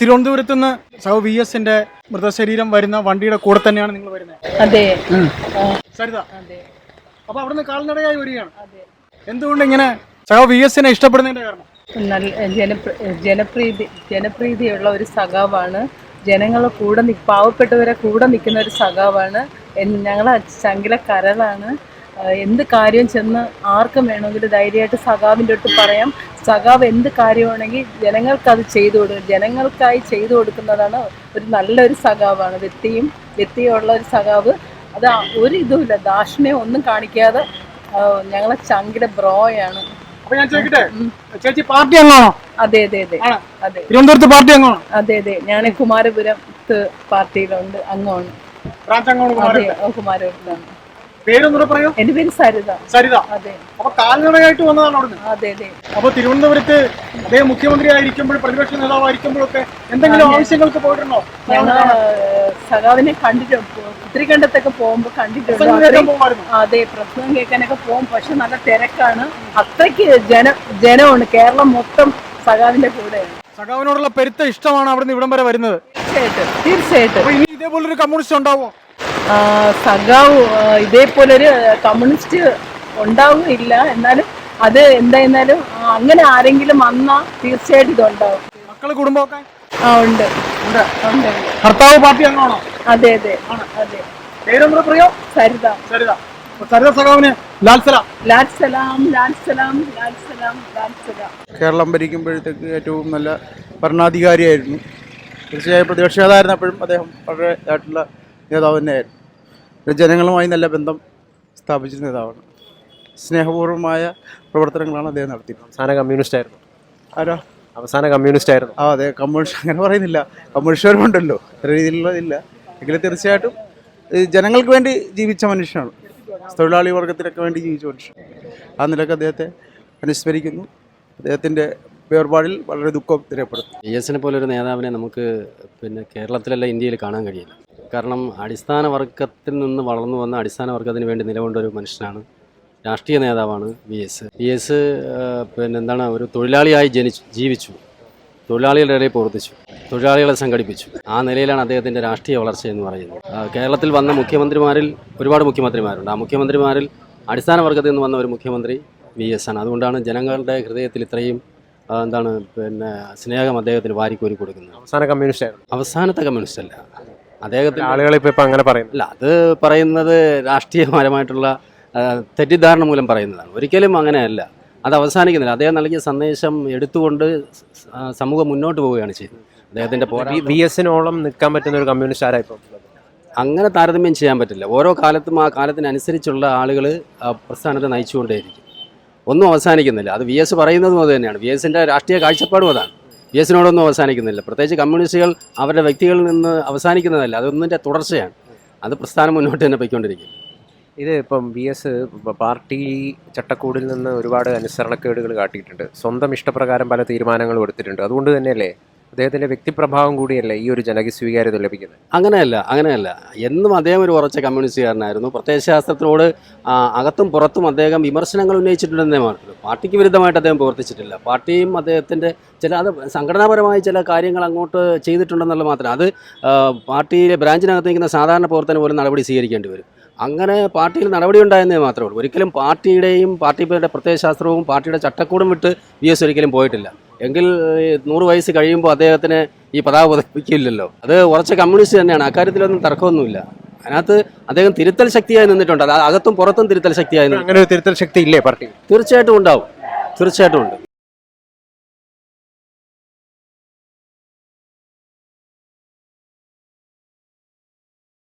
തിരുവനന്തപുരത്ത് നിന്ന് സൗ വി എസിന്റെ മൃതശരീരം വരുന്ന വണ്ടിയുടെ കൂടെ തന്നെയാണ് നിങ്ങൾ വരുന്നത്. അതെ. സരിത. അതെ. അപ്പൊ അവിടുന്ന് കാൽനടയായി വരികയാണ്. അതെ. എന്തുകൊണ്ട് ഇങ്ങനെ സഹ വി എസിനെ ഇഷ്ടപ്പെടുന്നതിന്റെ കാരണം? നല്ല ജനപ്ര- ജനപ്രീതി ജനപ്രീതിയുള്ള ഒരു സഖാവാണ്. ജനങ്ങളെ കൂടെ പാവപ്പെട്ടവരെ കൂടെ നിൽക്കുന്ന ഒരു സഖാവാണ്. ഞങ്ങളെ ചങ്കില കരളാണ് എന്ത് കാര്യം ചെന്ന് ആർക്കും വേണമെങ്കിലും ധൈര്യമായിട്ട് സഖാവിന്റെ അടുത്ത് പറയാം. സഖാവ് എന്ത് കാര്യമാണെങ്കിൽ ജനങ്ങൾക്കത് ചെയ്തു കൊടുക്കും. ജനങ്ങൾക്കായി ചെയ്തു കൊടുക്കുന്നതാണ് ഒരു നല്ലൊരു സഖാവാണ്. വ്യക്തിയും വ്യക്തിയുള്ള ഒരു സഖാവ്. അത് ഒരു ഇതുമില്ല. ദാക്ഷിണ്യം ഒന്നും കാണിക്കാതെ ഞങ്ങളെ ചങ്കിടെ ബ്രോയാണ്. ചേച്ചി പാർട്ടി അംഗമാണോ? അതെ അതെ അതെ. അതെ. തിരുവനന്തപുരത്ത് പാർട്ടി അംഗമാണോ? അതെ അതെ. ഞാൻ കുമാരപുരത്ത് പാർട്ടിയിലുണ്ട്. അംഗമാണ്. കുമാരപുരത്താണ് പേരൊന്നുകൂടെ പറയൂ. എന്റെ പേര് സരിത. സരിത. അതെ. അപ്പൊ കാൽനടയായിട്ട് വന്നതാണ് അവിടുന്ന്. അതെ അതെ. അപ്പൊ തിരുവനന്തപുരത്ത് അതേ മുഖ്യമന്ത്രി ആയിരിക്കുമ്പോൾ പ്രതിപക്ഷ നേതാവായിരിക്കുമ്പോഴൊക്കെ എന്തെങ്കിലും ആവശ്യങ്ങൾക്ക് പോയിട്ടുണ്ടോ? സഖാവിനെ കണ്ടിട്ടുണ്ട്. ഉത്തരകണ്ഠത്തൊക്കെ പോകുമ്പോൾ കണ്ടിട്ടുണ്ട് അതെ പ്രസംഗം കേൾക്കാനൊക്കെ പോകും. പക്ഷെ നല്ല തിരക്കാണ്. അത്രയ്ക്ക് ജന ജനമാണ് കേരളം മൊത്തം സഖാവിന്റെ കൂടെയാണ് സഖാവിനോടുള്ള പെരുത്ത ഇഷ്ടമാണ് അവിടുന്ന് ഇവിടം വരെ വരുന്നത്. തീർച്ചയായിട്ടും. തീർച്ചയായിട്ടും. ഇനി ഇതേപോലൊരു കമ്മ്യൂണിസ്റ്റ് ഉണ്ടാവുമോ ആ, സഖാവ് ഇതേപോലെ ഇതേപോലൊരു കമ്മ്യൂണിസ്റ്റ് ഉണ്ടാവുകയില്ല. എന്നാലും അത് എന്തായിരുന്നാലും അങ്ങനെ ആരെങ്കിലും വന്നാൽ തീർച്ചയായിട്ടും ഇതുണ്ടാവും. മക്കൾ കുടുംബമൊക്കെ? ആ ഉണ്ട്. ഉണ്ട്. ഭർത്താവ് പാർട്ടി അംഗമാണോ? അതെ അതെ. അതെ. പേരൊന്നുകൂടെ പറയോ? സരിത. സരിത. അപ്പൊ സരിത സഖാവിന് ലാൽസല. ലാൽ സലാം ലാൽ സലാം ലാൽ സലാം ലാൽ സലാം കേരളം ഭരിക്കുമ്പോഴത്തേക്ക് ഏറ്റവും നല്ല ഭരണാധികാരിയായിരുന്നു. തീർച്ചയായും പ്രതിപക്ഷ നേതാവായിരുന്നപ്പോഴും അദ്ദേഹം വളരെ ഇതായിട്ടുള്ള നേതാവ് തന്നെയായിരുന്നു. ഒരു ജനങ്ങളുമായി നല്ല ബന്ധം സ്ഥാപിച്ച നേതാവാണ്. സ്നേഹപൂർവമായ പ്രവർത്തനങ്ങളാണ് അദ്ദേഹം നടത്തിയിട്ടുള്ളത് അവസാന കമ്മ്യൂണിസ്റ്റ് ആയിരുന്നു. ആരാ? അവസാന കമ്മ്യൂണിസ്റ്റ് ആയിരുന്നു. ആ അതെ. കമ്മ്യൂണിസ്റ്റ് അങ്ങനെ പറയുന്നില്ല. കമ്മ്യൂണിസ്റ്റുകാരുണ്ടല്ലോ ഇത്ര രീതിയിലുള്ളതില്ല എങ്കിലും തീർച്ചയായിട്ടും ജനങ്ങൾക്ക് വേണ്ടി ജീവിച്ച മനുഷ്യനാണ്. തൊഴിലാളി വർഗത്തിനൊക്കെ വേണ്ടി ജീവിച്ച മനുഷ്യൻ ആ നിലയ്ക്ക് അദ്ദേഹത്തെ അനുസ്മരിക്കുന്നു. അദ്ദേഹത്തിന്റെ വേർപാടിൽ വളരെ ദുഃഖം തിരയപ്പെടുന്നു. ഐ എസിനെ പോലെ ഒരു നേതാവിനെ നമുക്ക് പിന്നെ കേരളത്തിലല്ല ഇന്ത്യയിൽ കാണാൻ കഴിയില്ല. കാരണം അടിസ്ഥാന വർഗത്തിൽ നിന്ന് വളർന്നു വന്ന അടിസ്ഥാന വർഗത്തിന് വേണ്ടി നിലകൊണ്ട ഒരു മനുഷ്യനാണ് രാഷ്ട്രീയ നേതാവാണ് വി എസ്. വി എസ് പിന്നെ എന്താണ് ഒരു തൊഴിലാളിയായി ജനിച്ചു ജീവിച്ചു. തൊഴിലാളികളുടെ ഇടയിൽ പ്രവർത്തിച്ചു. തൊഴിലാളികളെ സംഘടിപ്പിച്ചു. ആ നിലയിലാണ് അദ്ദേഹത്തിന്റെ രാഷ്ട്രീയ വളർച്ച എന്ന് പറയുന്നത്. കേരളത്തിൽ വന്ന മുഖ്യമന്ത്രിമാരിൽ ഒരുപാട് മുഖ്യമന്ത്രിമാരുണ്ട്. ആ മുഖ്യമന്ത്രിമാരിൽ അടിസ്ഥാന വർഗത്തിൽ നിന്ന് വന്ന ഒരു മുഖ്യമന്ത്രി വി എസ് ആണ്. അതുകൊണ്ടാണ് ജനങ്ങളുടെ ഹൃദയത്തിൽ ഇത്രയും എന്താണ് പിന്നെ സ്നേഹം അദ്ദേഹത്തിന് വാരിക്കോരി കൊടുക്കുന്നത്. അവസാന കമ്മ്യൂണിസ്റ്റ് ആയിരുന്നു. അവസാനത്തെ കമ്മ്യൂണിസ്റ്റ് അല്ല. അദ്ദേഹത്തിന് ആളുകൾ ഇപ്പൊ ഇപ്പൊ അങ്ങനെ പറയുന്നു അല്ല അത് പറയുന്നത് രാഷ്ട്രീയപരമായിട്ടുള്ള തെറ്റിദ്ധാരണ മൂലം പറയുന്നതാണ്. ഒരിക്കലും അങ്ങനെയല്ല. അത് അവസാനിക്കുന്നില്ല. അദ്ദേഹം നൽകിയ സന്ദേശം എടുത്തുകൊണ്ട് സമൂഹം മുന്നോട്ട് പോവുകയാണ് ചെയ്യുന്നത് അദ്ദേഹത്തിന്റെ ബി വി എസിനോളം നിൽക്കാൻ പറ്റുന്ന ഒരു കമ്മ്യൂണിസ്റ്റ് ആരായിപ്പോ അങ്ങനെ താരതമ്യം ചെയ്യാൻ പറ്റില്ല. ഓരോ കാലത്തും ആ കാലത്തിനനുസരിച്ചുള്ള ആളുകൾ പ്രസ്ഥാനത്തെ നയിച്ചുകൊണ്ടേയിരിക്കും. ഒന്നും അവസാനിക്കുന്നില്ല. അത് വി എസ് പറയുന്നതും അത് തന്നെയാണ്. വി എസിന്റെ രാഷ്ട്രീയ കാഴ്ചപ്പാടും അതാണ്. വി എസിനോടൊന്നും അവസാനിക്കുന്നില്ല. പ്രത്യേകിച്ച് കമ്മ്യൂണിസ്റ്റുകൾ അവരുടെ വ്യക്തികളിൽ നിന്ന് അവസാനിക്കുന്നതല്ല. അതൊന്നിന്റെ തുടർച്ചയാണ്. അത് പ്രസ്ഥാനം മുന്നോട്ട് തന്നെ പോയിക്കൊണ്ടിരിക്കും. ഇത് ഇപ്പം വി എസ് പാർട്ടി ചട്ടക്കൂടിൽ നിന്ന് ഒരുപാട് അനുസരണക്കേടുകൾ കാട്ടിയിട്ടുണ്ട്. സ്വന്തം ഇഷ്ടപ്രകാരം പല തീരുമാനങ്ങളും എടുത്തിട്ടുണ്ട്. അതുകൊണ്ട് തന്നെയല്ലേ? അദ്ദേഹത്തിന്റെ വ്യക്തിപ്രഭാവം കൂടിയല്ലേ ഈ ഒരു ജനകീയ സ്വീകാര്യത ലഭിക്കുന്നത്? അങ്ങനെയല്ല അങ്ങനെയല്ല. എന്നും അദ്ദേഹം ഒരു ഉറച്ച കമ്മ്യൂണിസ്റ്റുകാരനായിരുന്നു. പ്രത്യയശാസ്ത്രത്തിനോട് അകത്തും പുറത്തും അദ്ദേഹം വിമർശനങ്ങൾ ഉന്നയിച്ചിട്ടുണ്ടെന്നേ മാത്രമേ പാർട്ടിക്ക് വിരുദ്ധമായിട്ട് അദ്ദേഹം പ്രവർത്തിച്ചിട്ടില്ല. പാർട്ടിയും അദ്ദേഹത്തിന്റെ ചില അത് സംഘടനാപരമായ ചില കാര്യങ്ങൾ അങ്ങോട്ട് ചെയ്തിട്ടുണ്ടെന്നുള്ള മാത്രം അത് പാർട്ടിയിലെ ബ്രാഞ്ചിനകത്ത് നിൽക്കുന്ന സാധാരണ പ്രവർത്തനം പോലും നടപടി സ്വീകരിക്കേണ്ടി വരും. അങ്ങനെ പാർട്ടിയിൽ നടപടി ഉണ്ടായെന്നേ മാത്രമേ ഉള്ളൂ. ഒരിക്കലും പാർട്ടിയുടെയും പാർട്ടിയുടെ പ്രത്യയശാസ്ത്രവും പാർട്ടിയുടെ ചട്ടക്കൂടും വിട്ട് വി എസ് ഒരിക്കലും പോയിട്ടില്ല. എങ്കിൽ നൂറ് വയസ്സ് കഴിയുമ്പോൾ അദ്ദേഹത്തിന് ഈ പതാക പതിപ്പിക്കില്ലല്ലോ അത് ഉറച്ച കമ്മ്യൂണിസ്റ്റ് തന്നെയാണ്. അക്കാര്യത്തിലൊന്നും തർക്കമൊന്നുമില്ല. അതിനകത്ത് അദ്ദേഹം തിരുത്തൽ ശക്തിയായി നിന്നിട്ടുണ്ട്. അത് അകത്തും പുറത്തും തിരുത്തൽ ശക്തിയായി നിന്നു അങ്ങനെ ഒരു തിരുത്തൽ ശക്തി ഇല്ലേ പാർട്ടി തീർച്ചയായിട്ടും ഉണ്ടാവും. തീർച്ചയായിട്ടും ഉണ്ട്.